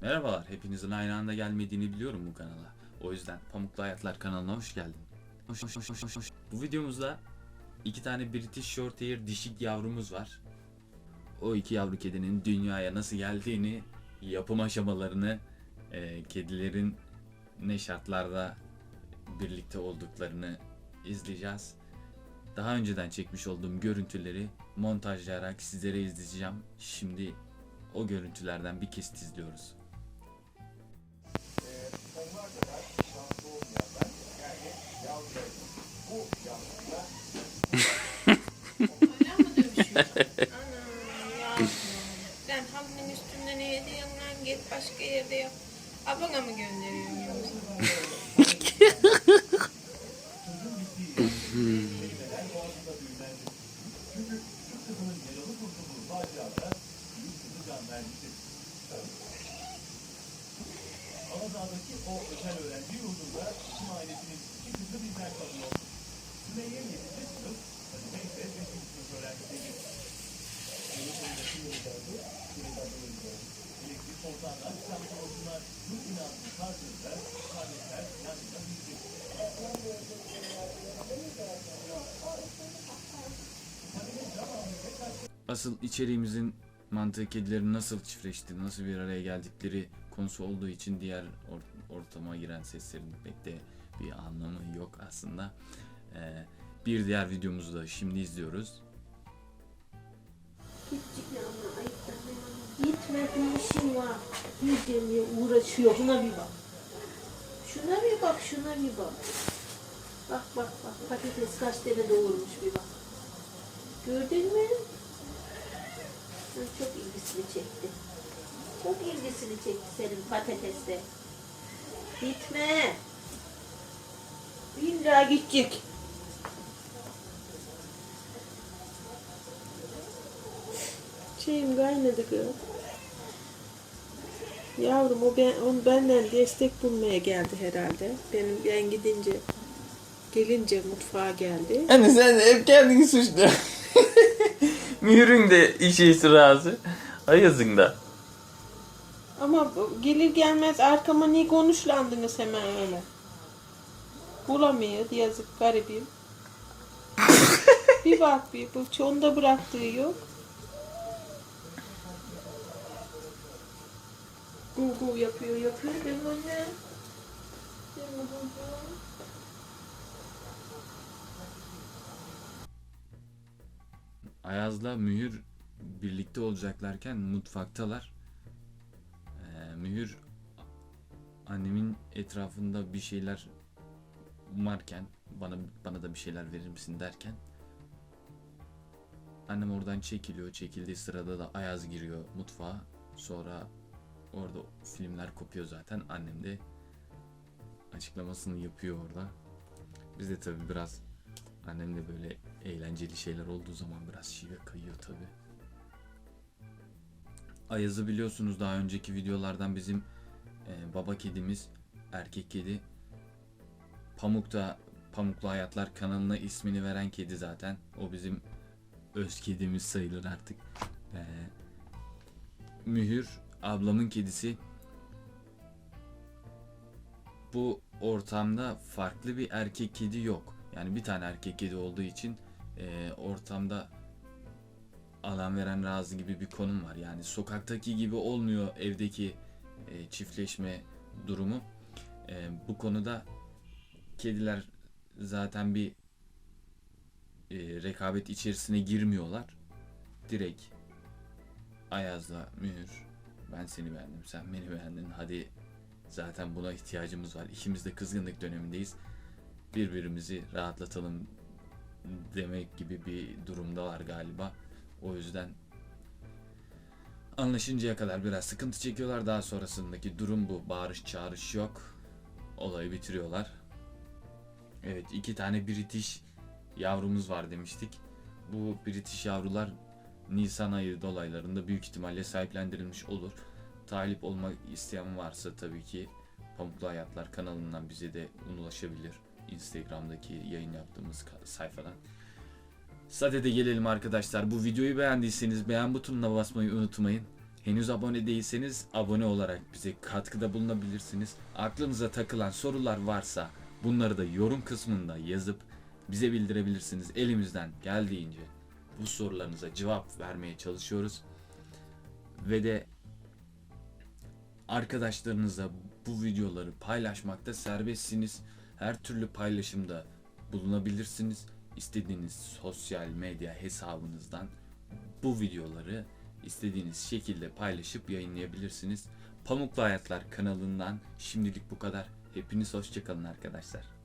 Merhabalar, hepinizin aynı anda gelmediğini biliyorum bu kanala. O yüzden Pamuklu Hayatlar kanalına hoş geldin. Hoş, hoş, hoş, hoş, hoş. Bu videomuzda iki tane British Shorthair dişik yavrumuz var. O iki yavru kedinin dünyaya nasıl geldiğini, yapım aşamalarını, e, kedilerin ne şartlarda birlikte olduklarını izleyeceğiz. Daha önceden çekmiş olduğum görüntüleri montajlayarak sizlere izleteceğim. Şimdi o görüntülerden bir kesit izliyoruz. Ben halının üstünde ne ediyorum lan git başka yerde yap. Ablana mı gönderiyorum yoksa? Aladağ'daki o özel öğrenci yurdunda tüm ailesinin iki kızı bizden kalıyor. Sümeyye 7. sınıf, Hatice ise 5. sınıf öğrencisiydi. Yeni sonunda kim yıllardı? Sürekli adılırdı. Elektrik kontağından çıkan sorunlar bu binasını sarsınca kardeşler yan yana bitti. Asıl içeriğimizin mantığı kedilerin nasıl çiftleştiği, nasıl bir araya geldikleri konusu olduğu için diğer or- ortama giren seslerin pek de bir anlamı yok aslında. Ee, bir diğer videomuzu da şimdi izliyoruz. Gittik ama ayıptan Gitme bir işim var. Gidemiyor uğraşıyor. Şuna bir bak. Şuna bir bak, şuna bir bak. Bak bak bak patates kaç tane doğurmuş bir bak. Gördün mü? Çok ilgisini çekti. Çok ilgisini çekti senin patatesle. Gitme. İlla gidecek. Şeyim kaynadı kız. Yavrum o ben, on benden destek bulmaya geldi herhalde. Benim ben gidince gelince mutfağa geldi. Hani sen hep kendini suçlu. Mührün de işe sırası. Ayazın da. Ama gelir gelmez arkama niye konuşlandınız hemen öyle. Bulamıyor yazık garibim. bir bak bir bu çoğunda bıraktığı yok. Gu gu yapıyor yapıyor benim babam. Ayaz'la Mühür birlikte olacaklarken mutfaktalar. Mühür annemin etrafında bir şeyler umarken bana bana da bir şeyler verir misin derken annem oradan çekiliyor. Çekildiği sırada da Ayaz giriyor mutfağa. Sonra orada filmler kopuyor zaten. Annem de açıklamasını yapıyor orada. Biz de tabii biraz Annemle böyle eğlenceli şeyler olduğu zaman biraz şive kayıyor tabi. Ayaz'ı biliyorsunuz daha önceki videolardan bizim e, baba kedimiz, erkek kedi. Pamuk da Pamuklu Hayatlar kanalına ismini veren kedi zaten. O bizim öz kedimiz sayılır artık. E, Mühür ablamın kedisi. Bu ortamda farklı bir erkek kedi yok. Yani bir tane erkek kedi olduğu için e, ortamda alan veren razı gibi bir konum var. Yani sokaktaki gibi olmuyor evdeki e, çiftleşme durumu. E, bu konuda kediler zaten bir e, rekabet içerisine girmiyorlar. Direkt Ayaz'la Mühür ben seni beğendim sen beni beğendin hadi zaten buna ihtiyacımız var. İkimiz de kızgınlık dönemindeyiz birbirimizi rahatlatalım demek gibi bir durumdalar galiba. O yüzden anlaşıncaya kadar biraz sıkıntı çekiyorlar. Daha sonrasındaki durum bu. Bağırış çağırış yok. Olayı bitiriyorlar. Evet iki tane British yavrumuz var demiştik. Bu British yavrular Nisan ayı dolaylarında büyük ihtimalle sahiplendirilmiş olur. Talip olmak isteyen varsa tabii ki Pamuklu Hayatlar kanalından bize de ulaşabilir. Instagram'daki yayın yaptığımız sayfadan. Sadede gelelim arkadaşlar. Bu videoyu beğendiyseniz beğen butonuna basmayı unutmayın. Henüz abone değilseniz abone olarak bize katkıda bulunabilirsiniz. Aklınıza takılan sorular varsa bunları da yorum kısmında yazıp bize bildirebilirsiniz. Elimizden geldiğince bu sorularınıza cevap vermeye çalışıyoruz. Ve de arkadaşlarınızla bu videoları paylaşmakta serbestsiniz. Her türlü paylaşımda bulunabilirsiniz. İstediğiniz sosyal medya hesabınızdan bu videoları istediğiniz şekilde paylaşıp yayınlayabilirsiniz. Pamuklu Hayatlar kanalından şimdilik bu kadar. Hepiniz hoşçakalın arkadaşlar.